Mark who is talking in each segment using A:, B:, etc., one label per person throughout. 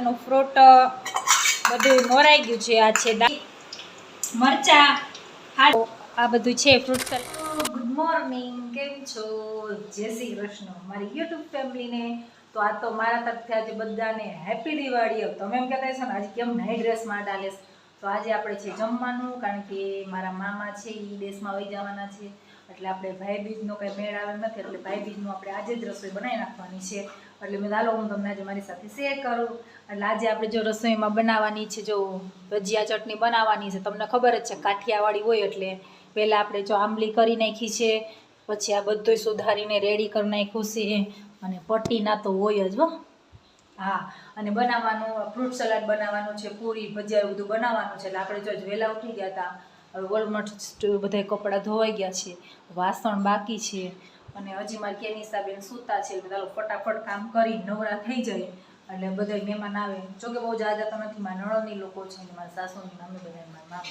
A: સલાડનું fruit બધું નોરાઈ ગયું છે. આ છે મરચા આ બધું છે ફ્રૂટ ગુડ મોર્નિંગ કેમ છો? જય શ્રી કૃષ્ણ. મારી યુટ્યુબ ફેમિલીને તો આ તો મારા તરફથી આજે બધાને હેપી દિવાળી. તમે એમ કહેતા હશો ને, આજે કેમ નાઇટ ડ્રેસમાં ડાલેશ તો આજે આપણે છે જમવાનું, કારણ કે મારા મામા છે એ દેશમાં વહી જવાના છે. એટલે આપણે ભાઈ બીજનો કંઈ મેળ આવે નથી, એટલે ભાઈ બીજનું આપણે આજે જ રસોઈ બનાવી નાખવાની છે. એટલે મેં ચાલો હું તમને આજે મારી સાથે શેર કરું. એટલે આજે આપણે જો રસોઈમાં બનાવવાની છે, જો ભજીયા ચટણી બનાવવાની છે, તમને ખબર જ છે, કાઠિયાવાડી હોય એટલે પહેલાં આપણે જો આંબલી કરી નાખી છે, પછી આ બધું સુધારીને રેડી કરી નાખ્યું છે, અને પટ્ટીના તો હોય જ હો. હા, અને બનાવવાનું ફ્રૂટ સલાડ બનાવવાનું છે, પૂરી, ભજીયા એવું બધું બનાવવાનું છે, એટલે આપણે જો વહેલા ઉઠી ગયા હતા હવે ઓલમોસ્ટ બધા કપડાં ધોવાઈ ગયા છે, વાસણ બાકી છે અને હજી મારે કેની હિસાબે સૂતા છે, એટલે ફટાફટ કામ કરી, નવરા થઈ જાય એટલે બધા મહેમાન આવે. જોકે બહુ જાજા તો નથી, મારા નળની લોકો છે અને મારા સાસુની, અમે બધા મારા મામા.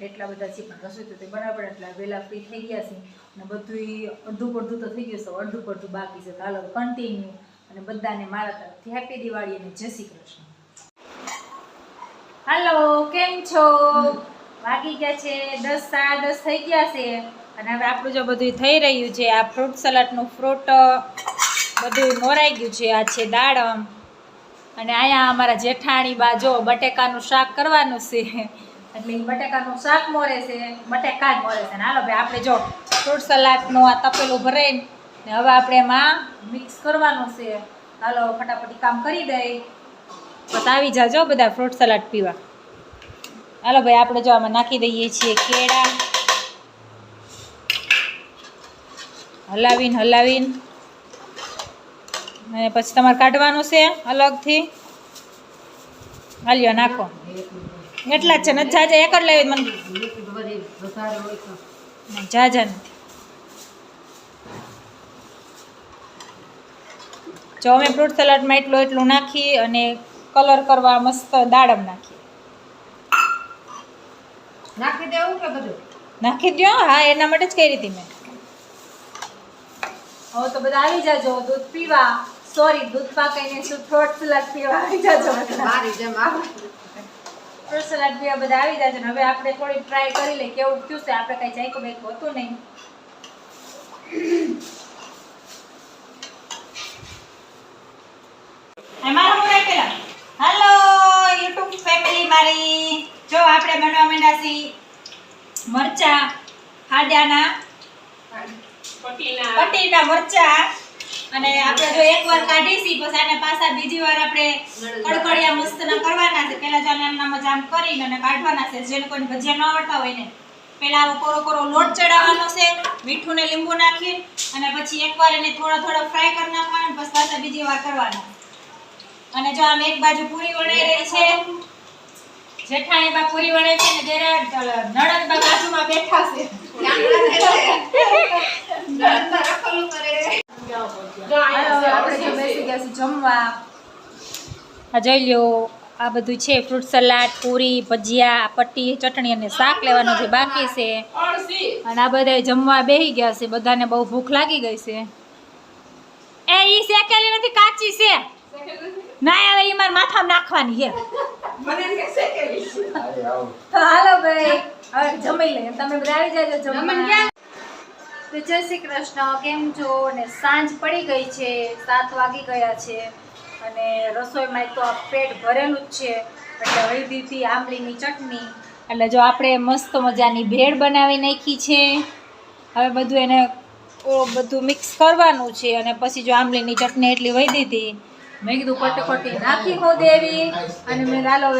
A: એટલા બધા છે, પણ રસોઈ તો તે બરાબર એટલે વહેલા ફ્રી થઈ ગયા છે અને બધું અડધું પડધું તો થઈ ગયું છે, અડધું પડધું બાકી છે. તો હાલો કન્ટિન્યુ અને બધાને મારા તરફથી હેપી દિવાળી અને જય શ્રી કૃષ્ણ. હાલો, કેમ છો? વાગી ગયા છે, દસ સાડા દસ થઈ ગયા છે. અને હવે આપણું જો બધું થઈ રહ્યું છે, આ ફ્રૂટ સલાડનું ફ્રૂટ બધું મોરાઈ ગયું છે, આ છે દાડમ અને અહીંયા અમારા જેઠાણી બાજુ બટેકાનું શાક કરવાનું છે. એટલે બટેકાનું શાક મોરે છે, બટેકા જ મોરે છે. ને હાલો ભાઈ, આપણે જો ફ્રૂટ સલાડનું આ તપેલું ભરાઈને ને હવે આપણે એમાં મિક્સ કરવાનું છે. હાલો, ફટાફટી કામ કરી દઈ. બતાવી જાજો બધા ફ્રૂટ સલાડ પીવા. હાલો ભાઈ, આપણે જો આમાં નાખી દઈએ છીએ કેળા. હલાવીને હલાવીને. અને પછી તમારે કાઢવાનું છે અલગથી. હાલ્યો, નાખો. એટલા જ છે ને જાજા, એક જ લેવી મને. જાજા નથી. જો અમે ફ્રૂટ સલાડમાં એટલું એટલું નાખી અને કલર કરવા મસ્ત દાડમ નાખી
B: નાખી દેવું કે બધું?
A: નાખી દો હા એના માટે જ કરી હતી મેં. હવે તો બધા આવી જાજો દૂધ પીવા. સોરી દૂધ પાકીને શું ફ્રૂટ સલાડ પીવા આવી જાજો
B: મારી જેમ આવે.
A: ફ્રૂટ સલાડ પીવા બધા આવી જાજો હવે આપણે થોડી ટ્રાય કરી લઈએ કેવું થયું છે? આપણે કઈ જાય કે બે હતું નહીં. અમારા હું રાખેલા હેલો યુટ્યુબ ફેમિલી મારી. જો આપણે બનવા માંડ્યા છીએ મરચા હાડાના પટ્ટીના મરચા. અને આપણે જો એકવાર કાઢીશી પછી આને પાછા બીજી વાર આપણે કડકડિયા મસ્તના કરવાના છે. પહેલા જાને એમનામાં જામ કરીને અને કાઢવાના છે. જેને કોઈ ભજીયા ન આવડતા હોય ને પહેલા આવો કોરો કોરો લોટ ચડાવવાનો છે મીઠું ને લીંબુ નાખી અને પછી એકવાર એને થોડા થોડા ફ્રાય કરી નાખવાના પછી પાછા બીજી વાર કરવાના. અને જો આમ એક બાજુ પૂરી વણાઈ રહી છે જેઠાણી બા પૂરી વણે છે ને જરા નણંદ બા બાજુમાં બેઠા છે. જો જોઈ લ્યો, આ બધું છે, ફ્રૂટ સલાડ, પૂરી, ભજીયા પટ્ટી, ચટણી અને શાક લેવાનું છે બાકી છે. અને આ બધા જમવા બેસી ગયા છે, બધાને બહુ ભૂખ લાગી ગઈ છે. એ ઈ શેકેલી નથી, કાચી છે. ના હવે ઈ મારા માથામાં નાખવાની છે. તો હાલો ભાઈ હવે જમી લઈએ. તમે બધા આવી જાજો જમવા. તો જય શ્રી કૃષ્ણ કેમ છો? ને સાંજ પડી ગઈ છે સાત વાગી ગયા છે. અને રસોઈમાં તો આ પેટ ભરેલું જ છે. એટલે હળદીથી આંબલીની ચટણી. એટલે જો આપણે મસ્ત મજાની ભેળ બનાવી નાખી છે. હવે બધું એને બધું મિક્સ કરવાનું છે. અને પછી જો આંબલીની ચટણી એટલી વહી દીધી મેં કીધું કટકટી નાખી હું દેવી. અને મેં લાલો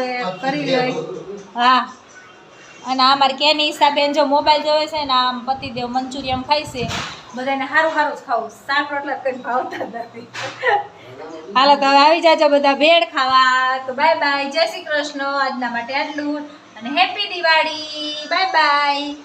A: કરી લઈ હા. અને આ મારે કેની હિસાબે જો મોબાઈલ જોવે છે ને, આમ પતિદેવ મંચુરિયમ ખાય છે, બધાને સારું સારું જ ખાવું. શાક રોટલા કંઈ ભાવતા નથી. હાલો, તો હવે આવી જાજો બધા ભેળ ખાવા. તો બાય બાય. જય શ્રી કૃષ્ણ. આજના માટે આટલું. અને હેપી દિવાળી. Bye bye.